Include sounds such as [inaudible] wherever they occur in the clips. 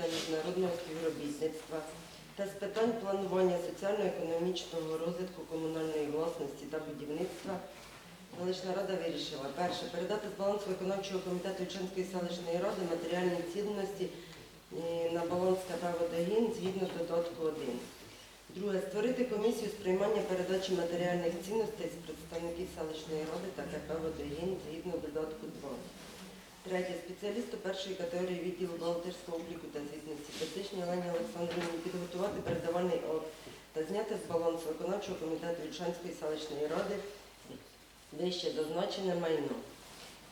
та міжнародного співробітництва та з питань планування соціально-економічного розвитку комунальної власності та будівництва селищна рада вирішила перше передати з балансу виконавчого комітету Ічанської селищної ради матеріальні цінності е, на баланс КП «Водогін» згідно додатку 1. Друге, створити комісію з приймання передачі матеріальних цінностей з представників селищної ради та КП «Водогін» згідно додатку 2. Третє. Спеціалісту першої категорії відділу бухгалтерського обліку та звітності Петичні Олені Олександрівні підготувати передавальний акт та зняти з балансу виконавчого комітету Вільшанської селищної ради вище зазначене майно.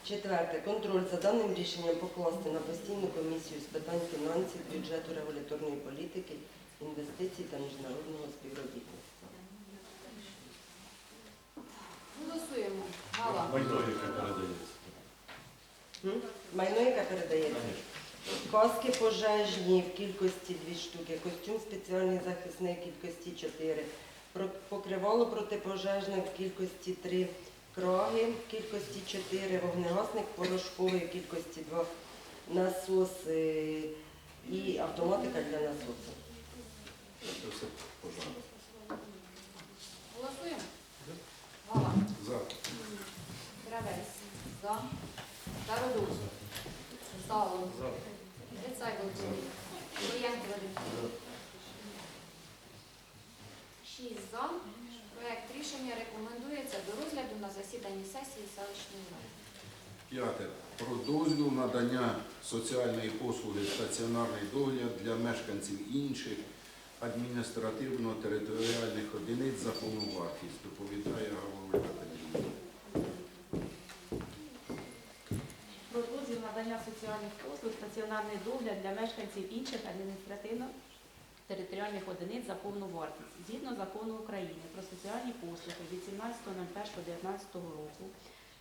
Четверте. Контроль за даним рішенням покласти на постійну комісію з питань фінансів, бюджету, регуляторної політики, інвестицій та міжнародного співробітництва. Голосуємо. Гала. Майно, яке передається. Майно, яке передається. Каски пожежні в кількості 2 штуки, костюм спеціальний захисний в кількості 4, покривало протипожежне в кількості 3, краги в кількості 4, вогнегасник порошковий в кількості 2, насос і автоматика для насосу. Це все пожар. Голосуємо. За. Кравець. За. Стародуб. Сало. Грицай Володимир. Воєнко Вадим. Шість за. Проект рішення рекомендується до розгляду на засіданні сесії селищної ради. П'яте. Про дозвіл надання соціальної послуги стаціонарний догляд для мешканців інших адміністративно-територіальних одиниць за повну вартість. Доповідає Ольга Петрівна. Про дозвіл надання соціальних послуг, стаціонарний догляд для мешканців інших адміністративно-територіальних одиниць за повну вартість. Згідно закону України про соціальні послуги від 17.01.19 року,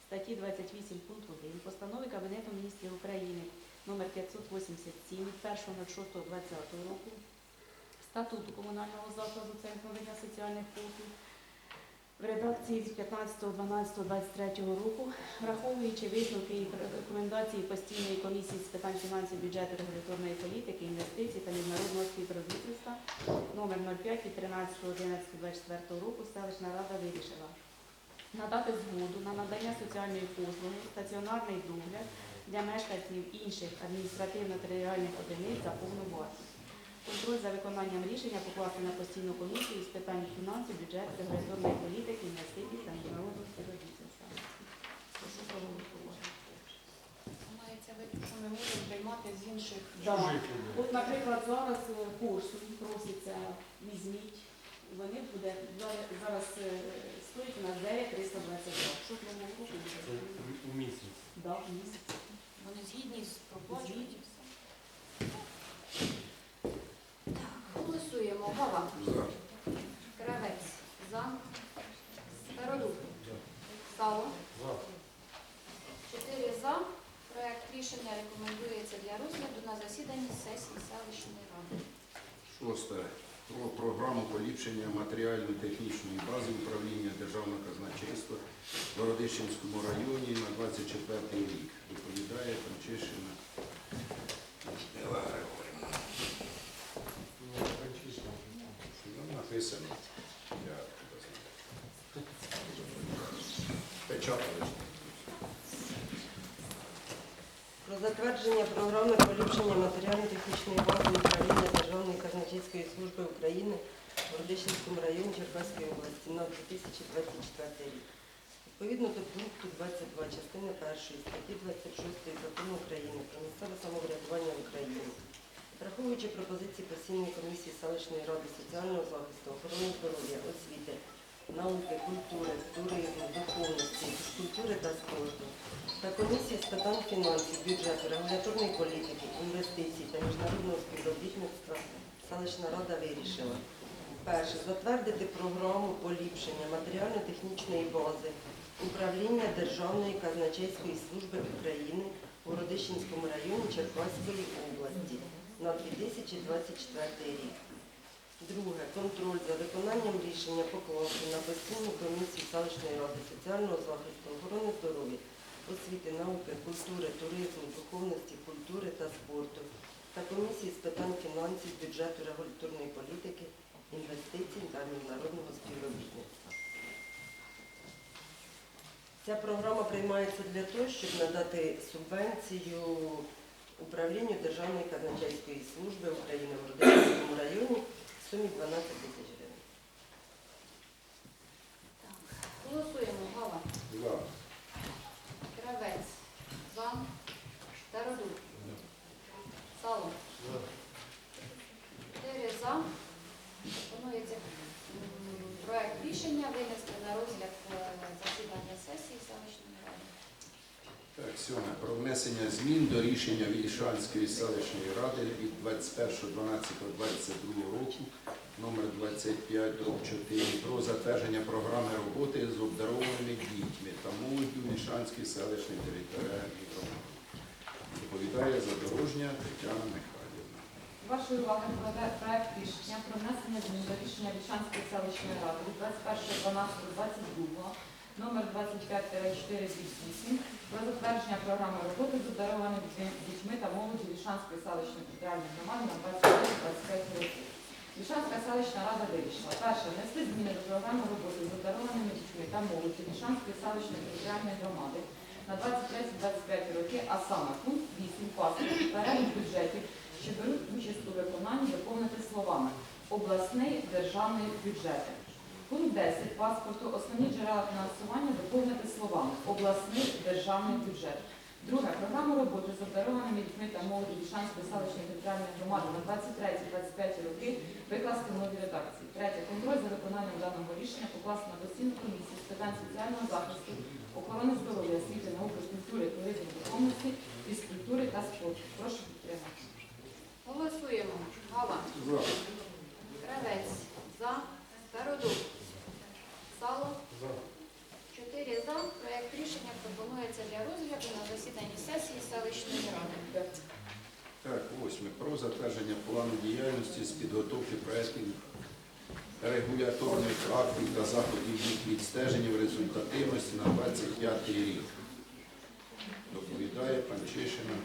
статті 28 пункт 1, постанови Кабінету міністрів України номер 587 від 1.06.20 року, статуту комунального закладу Центру надання соціальних послуг, в редакції від 15.12.23 року, враховуючи висновки і рекомендації постійної комісії з питань фінансів, бюджету, регуляторної політики, інвестицій та міжнародного співробітництва номер 05 від 13.11.24 року селищна рада вирішила надати згоду на надання соціальної послуги, стаціонарний догляд для мешканців інших адміністративно-територіальних одиниць за повну вартість. Контроль за виконанням рішення покласти на постійну комісію з питань фінансів, бюджету, регуляторної політики, інвестицій та міжнародного співробітництва. Прошу проголосувати. Мається вид, що ми можемо приймати з інших. Да. От, наприклад, зараз е, курсу проситься візьміть. Вони буде зараз- е, стоїть у нас 9,322. Що в новому році буде? У місяць. Да, в місяць. Вони згідні з проплачують і все. Так, голосуємо. Гала. За. Кравець. За. Стародуб. Сало. За. Чотири за. Проект рішення рекомендується для розгляду на засіданні сесії селищної ради. Шосте. Про програму поліпшення матеріально-технічної бази управління Державного казначейства в Городищенському районі на 24 рік. Доповідає Танчишина Людмила Григорівна. Написано? Я. Печатали. Про затвердження програми поліпшення матеріально-технічної бази Державної казначейської служби України в Городищенському районі Черкаської області на 2024 рік. Відповідно до пункту 22 частини 1 статті 26 Закону України про місцеве самоврядування в Україні, враховуючи пропозиції постійної комісії селищної ради соціального захисту, охорони здоров'я, освіти, науки, культури, туризму, духовності, фізкультури та спорту, та комісії з питань фінансів, бюджету, регуляторної політики, інвестицій та міжнародного співробітництва селищна рада вирішила. Перше. Затвердити програму поліпшення матеріально-технічної бази управління Державної казначейської служби України у Городищенському районі Черкаської області на 2024 рік. Друге. Контроль за виконанням рішення покласти на постійну комісію селищної ради соціального захисту, охорони здоров'я, освіти, науки, культури, туризму, духовності, культури та спорту та комісії з питань фінансів, бюджету, регуляторної політики, інвестицій та міжнародного співробітництва. Ця програма приймається для того, щоб надати субвенцію управлінню Державної казначейської служби України в Родинському районі в сумі 12 тисяч гривень. Голосуємо. Гава. За. Кравець. За. Стародуб. Сало. Чотири за. Пропонується м, проект рішення винести на розгляд е, засідання сесії селищної ради. Так, сьоме. Про внесення змін до рішення Вільшанської селищної ради від 21.12.22 року номер 25 дроб 4 про затвердження програми роботи з обдарованими дітьми та молоддю Вільшанської селищної територіальної громади. Доповідає задорожня Тетяна Михайлівна. Вашої уваги проект рішення про внесення змін до рішення Вільшанської селищної ради від 21.12.22 номер 25-488 про затвердження програми роботи з обдарованими дітьми та молоді Вільшанської селищної територіальної громади на 25 роки. Вільшанська селищна рада вирішила. Перше, внести зміни до програми роботи з обдарованими дітьми та молоді Вільшанської селищної територіальної громади на 23-25 роки, а саме пункт 8 паспорту перелік бюджетів що беруть участь у виконанні, доповнити словами обласний державний бюджети. Пункт 10 паспорту основні джерела фінансування доповнити словами обласний державний бюджет. Друге програму роботи з обдарованими дітьми та молоді Вільшанської селищної територіальної громади на 23-25 роки викласти в новій редакції. Третє контроль за виконанням даного рішення покласти на постійну комісію з питань соціального захисту, охорони здоров'я, освіти, науки, культури, туризму, духовності, фізкультури та спорту. Прошу підтримати. Голосуємо. Гава. За. Кравець. За. Стародуб. Сало. Чотири за. Проект рішення пропонується для розгляду на засіданні сесії селищної ради. Так, восьме. Про затвердження плану діяльності з підготовки проєктів регуляторних актів та заходів їх відстеження в результативності на 25 рік. Доповідає Панчишина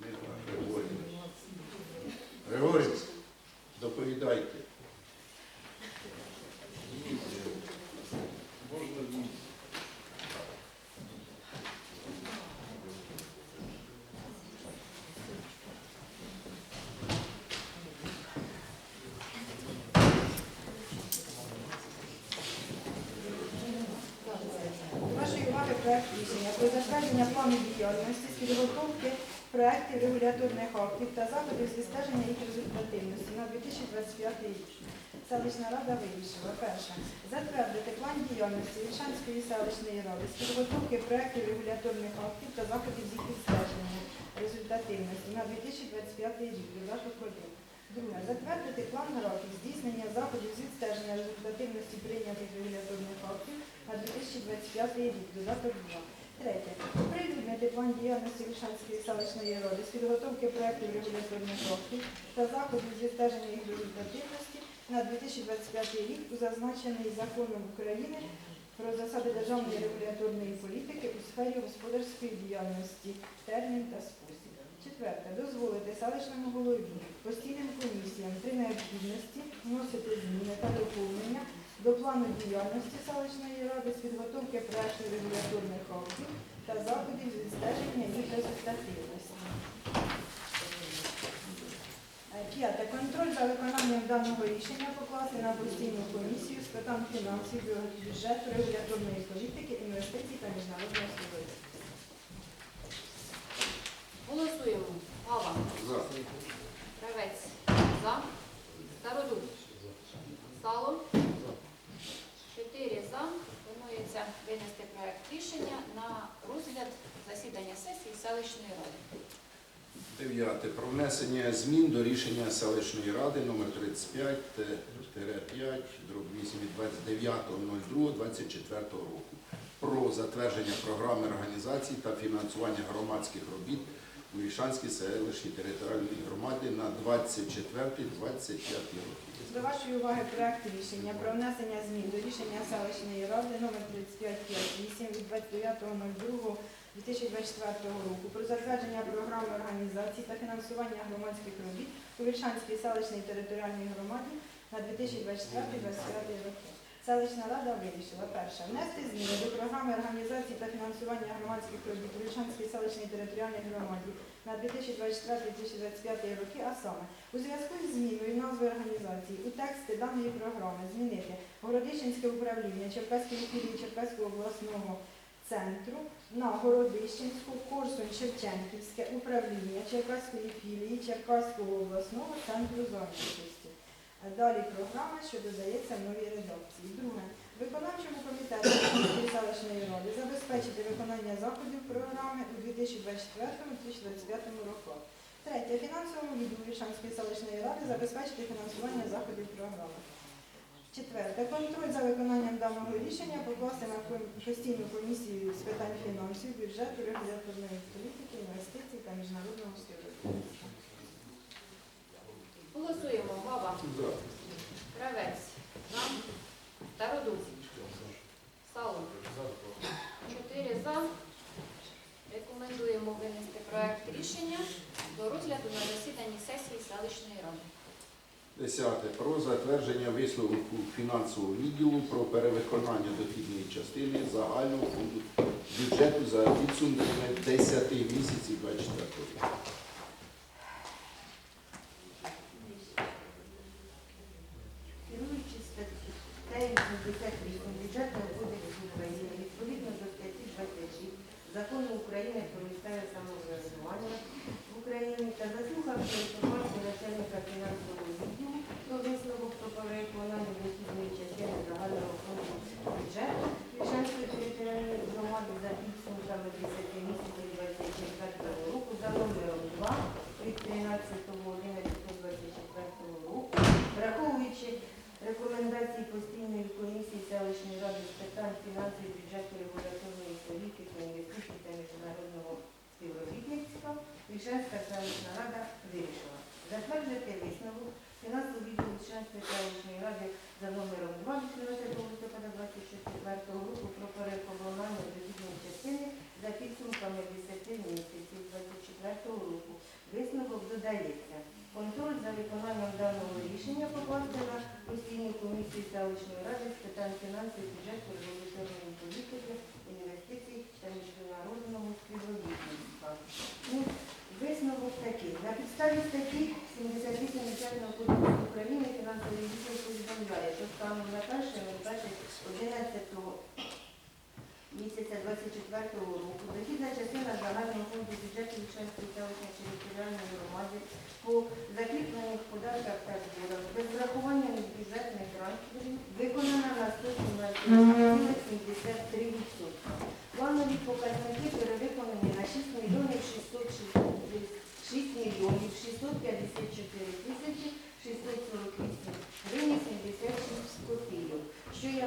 Мила Григорівна. Григорій, доповідайте. До вашої уваги проект рішення про затвердження діяльності з підготовки проєктів регуляторних актів та заходів зі стеження їх результативності на 2025 рік. Селищна рада вирішила перше затвердити план діяльності Вільшанської селищної ради з підготовки проєктів регуляторних актів та заходів з їх відстеження результативності на 2025 рік. Додаток 1. Друге. Затвердити план графік здійснення заходів з відстеження результативності прийнятих регуляторних актів на 2025 рік, додаток 2. Третє. Оприлюднити план діяльності Вільшанської селищної ради з підготовки проєктів регуляторних актів та заходів зі стеження їх результативності на 2025 рік, у зазначений законом України про засади державної регуляторної політики у сфері господарської діяльності, термін та спосіб. Четверте. Дозволити селищному голові, постійним комісіям при необхідності вносити зміни та доповнення до плану діяльності селищної ради з підготовки проектів регуляторних актів та заходів з відстеження їх результативності. Е, П'яте. Контроль за виконанням даного рішення покласти на постійну комісію з питань фінансів, бюджету, регуляторної політики, інвестицій та міжнародного співробітництва. 9. Про внесення змін до рішення селищної ради номер 35 5 дроб 8 від 29.02.24 року про затвердження програми організації та фінансування громадських робіт у Ішанській селищній територіальній громаді на 24-25 років. До вашої уваги проект рішення про внесення змін до рішення селищної ради номер 3558 від 29.02.24 2024 року про затвердження програми організації та фінансування громадських робіт у Вільшанській селищній територіальній громаді на 2024-2025 роки. Селищна рада вирішила перше внести зміни до програми організації та фінансування громадських робіт у Вільшанській селищній територіальній громаді на 2024-2025 роки, а саме у зв'язку з зміною назви організації у тексті даної програми змінити Городищенське управління Черкаської філії Черкаського обласного центру на Городищенську, Корсунь, Шевченківське управління Черкаської філії Черкаського обласного центру зайнятості. Далі програма, що додається в новій редакції. Друге. Виконавчому комітету селищної ради забезпечити виконання заходів програми у 2024-2025 роках. Третє. Фінансовому відділу Вільшанської селищної ради забезпечити фінансування заходів програми. Четверте. Контроль за виконанням даного рішення покласти на постійну комісію з питань фінансів, бюджету, регуляторної політики, інвестицій та міжнародного співробітництва. Голосуємо. За. Кравець. За. Стародуб. Салом. Чотири за. Рекомендуємо винести проект рішення до розгляду на засіданні сесії селищної ради. Десяте. Про затвердження висновку фінансового відділу про перевиконання дохідної частини загального фонду бюджету за підсумками 10 місяців 24 року. Керуючись статтею 78 бюджетного кодексу України відповідно до статті 26 Закону України про місцеве самоврядування в Україні та заслухавши інформацію начальника фінансового відділу про висновок про переконання дохідної частини загального фонду бюджету Вільшанської територіальної громади за підсумками 10 місяців 24 року за номером 2 від 13.11.24 року, враховуючи рекомендації постійної комісії селищної ради з питань фінансів, бюджету, регуляторної політики, інвестицій та міжнародного співробітництва, Вільшанська селищна рада вирішила затвердити висновок фінансового відділу Вільшанської селищної ради за номером 2 від 13 листопада 24 року про переконання дохідної частини за підсумками 10 місяців 24 року. Висновок додається. Контроль за виконанням даного рішення покласти на постійну комісію селищної ради питань фінансів, бюджету, регуляторної політики, інвестицій та міжнародного співробітництва. Ну, висновок такий. На підставі статті 78 Бюджетного кодексу України фінансовий відділ повідомляє, що станом на 1.11 місяця 24-го року дохідна частина загального фонду бюджету Вільшанської селищної територіальної громади по закріплених податках та зборах без врахування бюджетних грантів на 117,73%. Планові показники перевиконані на 6 мільйонів 6 мільйонів 654 тисячі 648 гривень 76 копійок, що є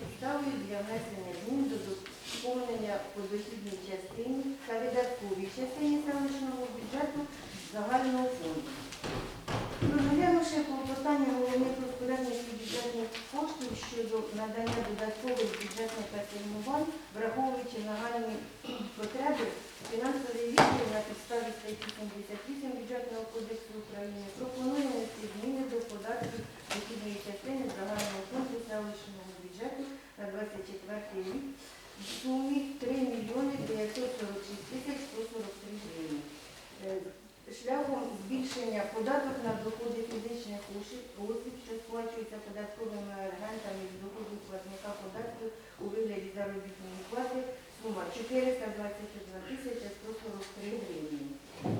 підставою для внесення змін до доповнення по дохідній частині та видатковій частині селищного бюджету загального щодо надання додаткових бюджетних асигнувань, враховуючи нагальні [clears throat] потреби, фінансовий відділ на підставі статті 78 Бюджетного кодексу України пропонує внести зміни до податків дохідної частини загального фонду селищного бюджету на 24 рік в сумі 3 мільйони 946 тисяч 143 гривень. Е, Шляхом збільшення податок на доходи фізичних осіб, що сплачуються податковими агентами з доходу платника податків у вигляді заробітної плати сума 421 тисяча 143 гривні.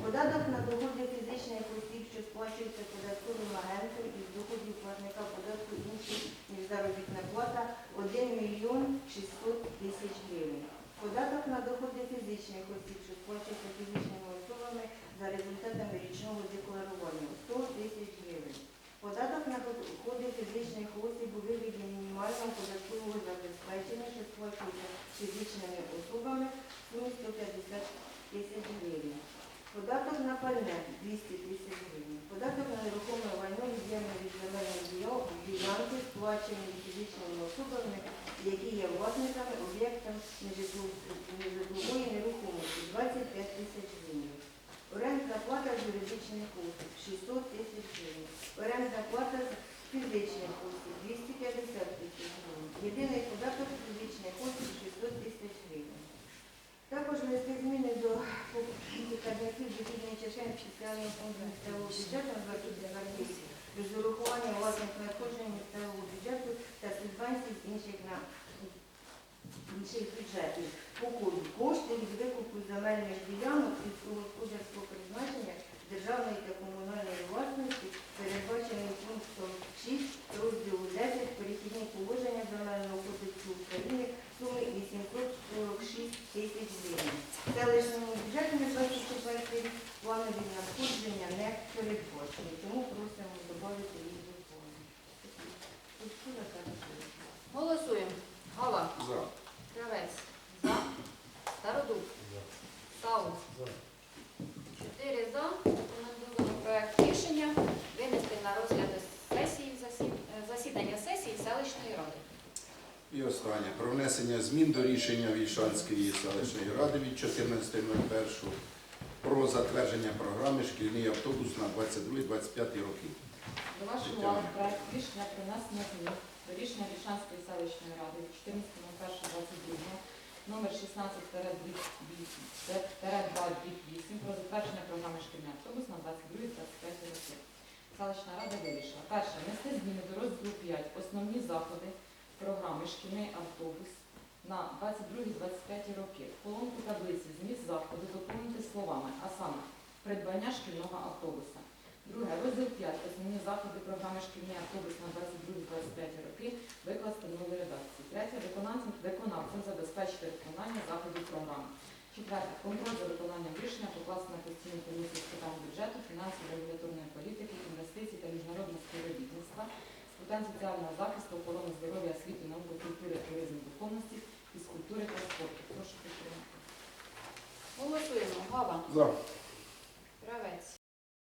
Податок на доходи фізичних осіб, що сплачуються податковим агентом із доходів платника податку інших, ніж заробітна плата 1 мільйон 600 тисяч гривень. Податок на доходи фізичних осіб, що сплачуються фізичними особами за результатами річного декларування 100 тисяч гривень. Податок на доходи фізичних осіб у вигляді мінімального податкового забезпечення, що сплачується фізичними особами в сумі 150 тисяч гривень. Податок на пальне 200 тисяч гривень. Податок на нерухоме майно від'ємне від земельної ділянки, сплачений фізичними особами які є власниками нежитло- нежитлової нерухомості 25 тисяч гривень. Орендна плата з юридичних осіб 600 тисяч гривень. Орендна плата з фізичних осіб 250 тисяч гривень. Єдиний податок з фізичних осіб 600 тисяч гривень. Також внести зміни до показників дохідної частини спеціального фонду місцевого бюджету на 20 з урахуванням власних надходжень місцевого бюджету та субвенцій з інших на інших бюджетів. По коду кошти від викупу земельних ділянок сільськогосподарського призначення державної та комунальної власності, передбачений пунктом 6 розділу 10 перехідні положення Земельного кодексу України суми 846 тисяч гривень. Селищному бюджету на 24 рік планові надходження не передбачені, тому просимо додати їх до надходження. Голосуємо. Гава. За. Кравець. За. Стародуб. Савус. Чотири за. Рекомендуємо проект рішення винести на розгляд сесії засі- е, засідання сесії селищної ради. І останнє. Про внесення змін до рішення Вільшанської селищної ради від 14.01 про затвердження програми шкільний автобус на 22-25 роки. До вашої уваги проект рішення про внесення змін до рішення Вільшанської селищної ради від 14.01.22 номер 16-228 про затвердження програми шкільний автобус на 22-25 роки. Селищна рада вирішила. Перше. Внести зміни до розділу 5 основні заходи програми шкільний автобус на 22-25 роки. Колонку таблиці зміст заходу доповнити словами, а саме придбання шкільного автобуса. Друге, розділ 5. Основні заходи програми шкільний автобус на 22-25 роки викласти в новій редакції. Третє, виконавцем, виконавцем забезпечити виконання заходів програми. Четверте, контроль за виконанням рішення покласти на постійну комісію з питань бюджету, фінансів, регуляторної політики, інвестицій та міжнародного співробітництва, з питань соціального захисту, охорони здоров'я, освіти, науки, культури, туризму, духовності, фізкультури та спорту. Прошу підтримати. Голосуємо. Гава. За. Кравець.